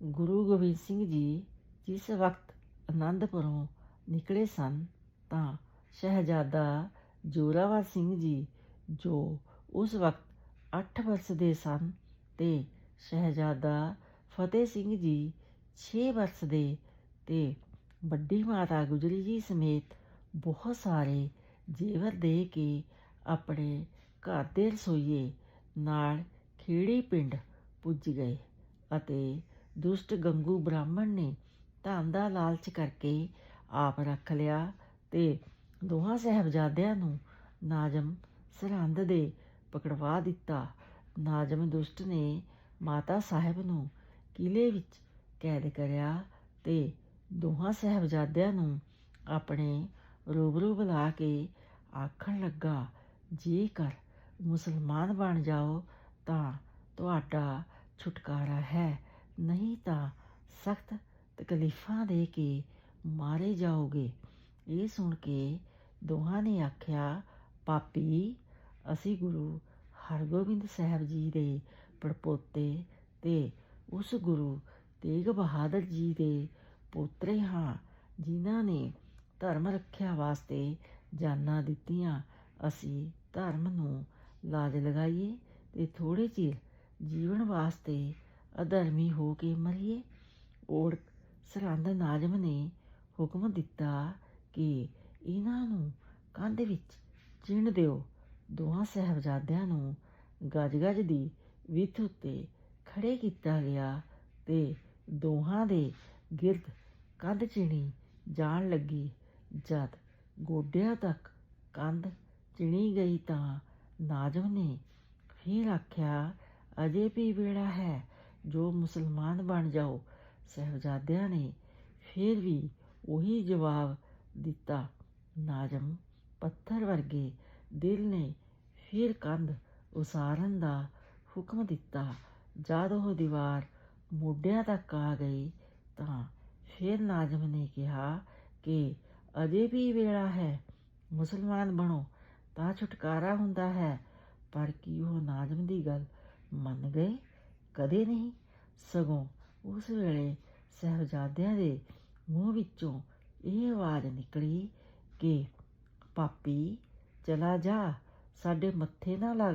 ਗੁਰੂ ਗੋਬਿੰਦ ਸਿੰਘ ਜੀ ਜਿਸ ਵਕਤ ਆਨੰਦਪੁਰੋਂ ਨਿਕਲੇ ਸਨ, ਤਾਂ ਸ਼ਹਿਜ਼ਾਦਾ ਜੋਰਾਵਰ ਸਿੰਘ ਜੀ, ਜੋ ਉਸ ਵਕਤ 8 ਵਰਸ ਦੇ ਸਨ ਤੇ ਸ਼ਹਿਜ਼ਾਦਾ ਫਤਿਹ ਸਿੰਘ ਜੀ 6 ਵਰਸ ਦੇ ਤੇ ਵੱਡੀ ਮਾਤਾ ਗੁਜਰੀ ਜੀ ਸਮੇਤ ਬਹੁਤ ਸਾਰੇ ਜੇਵਰ ਦੇ ਕੇ ਆਪਣੇ ਘਰ ਦੇ ਰਸੋਈਏ ਨਾਲ ਖੇੜੀ ਪਿੰਡ ਪੁੱਜ ਗਏ ਅਤੇ ਦੁਸ਼ਟ ਗੰਗੂ ਬ੍ਰਾਹਮਣ ਨੇ ਧਨ ਦਾ ਲਾਲਚ ਕਰਕੇ ਆਪ ਰੱਖ ਲਿਆ ਤੇ ਦੋਹਾਂ ਸਹਿਬਜ਼ਾਦਿਆਂ ਨੂੰ ਨਾਜਮ ਸਰਹੰਦ ਦੇ ਪਕੜਵਾ ਦਿੱਤਾ। ਨਾਜਮ ਦੁਸ਼ਟ ਨੇ ਮਾਤਾ ਸਾਹਿਬ ਨੂੰ ਕਿਲੇ ਵਿੱਚ ਕੈਦ ਕਰਿਆ ਤੇ ਦੋਹਾਂ ਸਹਿਬਜ਼ਾਦਿਆਂ ਨੂੰ ਆਪਣੇ ਰੂਬਰੂ ਬੁਲਾ ਕੇ ਆਖਣ ਲੱਗਾ ਜੇਕਰ ਮੁਸਲਮਾਨ ਬਣ ਜਾਓ ਤਾਂ ਤੁਹਾਡਾ ਛੁਟਕਾਰਾ ਹੈ। ਨਹੀਂ ਤਾਂ ਸਖਤ ਤਕਲੀਫਾਂ ਦੇ ਕੇ ਮਾਰੇ ਜਾਓਗੇ। ਇਹ ਸੁਣ ਕੇ ਦੋਹਾਂ ਨੇ ਆਖਿਆ, ਪਾਪੀ, ਅਸੀਂ ਗੁਰੂ ਹਰਗੋਬਿੰਦ ਸਾਹਿਬ ਜੀ ਦੇ ਪੜਪੋਤੇ ਤੇ ਉਸ ਗੁਰੂ ਤੇਗ ਬਹਾਦਰ ਜੀ ਦੇ ਪੋਤਰੇ ਹਾਂ, ਜਿਨ੍ਹਾਂ ਨੇ ਧਰਮ ਰੱਖਿਆ ਵਾਸਤੇ ਜਾਨਾਂ ਦਿੱਤੀਆਂ। ਅਸੀਂ ਧਰਮ ਨੂੰ ਲਾਜ ਲਗਾਈਏ ਤੇ ਥੋੜੇ ਚਿਰ ਜੀਵਨ ਵਾਸਤੇ ਅਧਰਮੀ ਹੋ ਕੇ ਮਰੀਏ। ਔੜ ਸਰਹੰਦ ਨਾਜ਼ਮ ਨੇ ਹੁਕਮ ਦਿੱਤਾ ਕਿ ਇਹਨਾਂ ਨੂੰ ਕੰਧ ਵਿੱਚ ਚਿਣ ਦਿਓ। ਦੋਹਾਂ ਸਹਿਬਜ਼ਾਦਿਆਂ ਨੂੰ ਗਜ-ਗਜ ਦੀ ਵਿੱਥ ਉੱਤੇ ਖੜੇ ਕੀਤਾ ਗਿਆ ਤੇ ਦੋਹਾਂ ਦੇ ਗਿਰਦ ਕੰਧ ਚਿਣੀ ਜਾਣ ਲੱਗੀ। ਜਦ ਗੋਡਿਆਂ ਤੱਕ ਕੰਧ ਚਿਣੀ ਗਈ ਤਾਂ ਨਾਜ਼ਮ ਨੇ ਫਿਰ ਆਖਿਆ, ਅਜੇ ਵੀ ਵੇੜਾ ਹੈ। ਜੋ ਮੁਸਲਮਾਨ ਬਣ ਜਾਓ, ਸਹਿਬਜ਼ਾਦਿਆਂ ਨੇ ਫਿਰ ਵੀ ਉਹੀ ਜਵਾਬ ਦਿੱਤਾ, ਨਾਜ਼ਮ, ਪੱਥਰ ਵਰਗੇ ਦਿਲ ਨੇ ਫਿਰ ਕੰਧ ਉਸਾਰਨ ਦਾ ਹੁਕਮ ਦਿੱਤਾ। ਜਦ ਉਹ ਦੀਵਾਰ ਮੋਢਿਆਂ ਤੱਕ ਆ ਗਈ ਤਾਂ ਫਿਰ ਨਾਜ਼ਮ ਨੇ ਕਿਹਾ ਕਿ ਅਜੇ ਵੀ ਵੇਲਾ ਹੈ, ਮੁਸਲਮਾਨ ਬਣੋ, ਤਾਂ ਛੁਟਕਾਰਾ ਹੁੰਦਾ ਹੈ। ਪਰ ਕੀ ਉਹ ਨਾਜ਼ਮ ਦੀ ਗੱਲ ਮੰਨ ਗਏ? ਕਦੇ ਨਹੀਂ। ਸਗੋਂ ਉਸ ਵੇਲੇ ਸਹਿਬਜ਼ਾਦਿਆਂ ਦੇ ਮੂੰਹ ਵਿੱਚੋਂ ਇਹ ਆਵਾਜ਼ ਨਿਕਲੀ ਕਿ ਪਾਪੀ ਚਲਾ ਜਾ, ਸਾਡੇ ਮੱਥੇ ਨਾ ਲੱਗ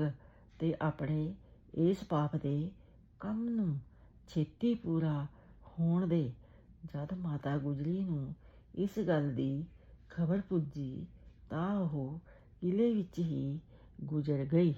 ਤੇ ਆਪਣੇ ਇਸ ਪਾਪ ਦੇ ਕੰਮ ਨੂੰ ਛੇਤੀ ਪੂਰਾ ਹੋਣ ਦੇ। ਜਦ ਮਾਤਾ ਗੁਜਰੀ ਨੂੰ ਇਸ ਗੱਲ ਦੀ ਖਬਰ ਪੁੱਜੀ ਤਾਂ ਉਹ ਕਿਲੇ ਵਿੱਚ ਹੀ ਗੁਜ਼ਰ ਗਈ।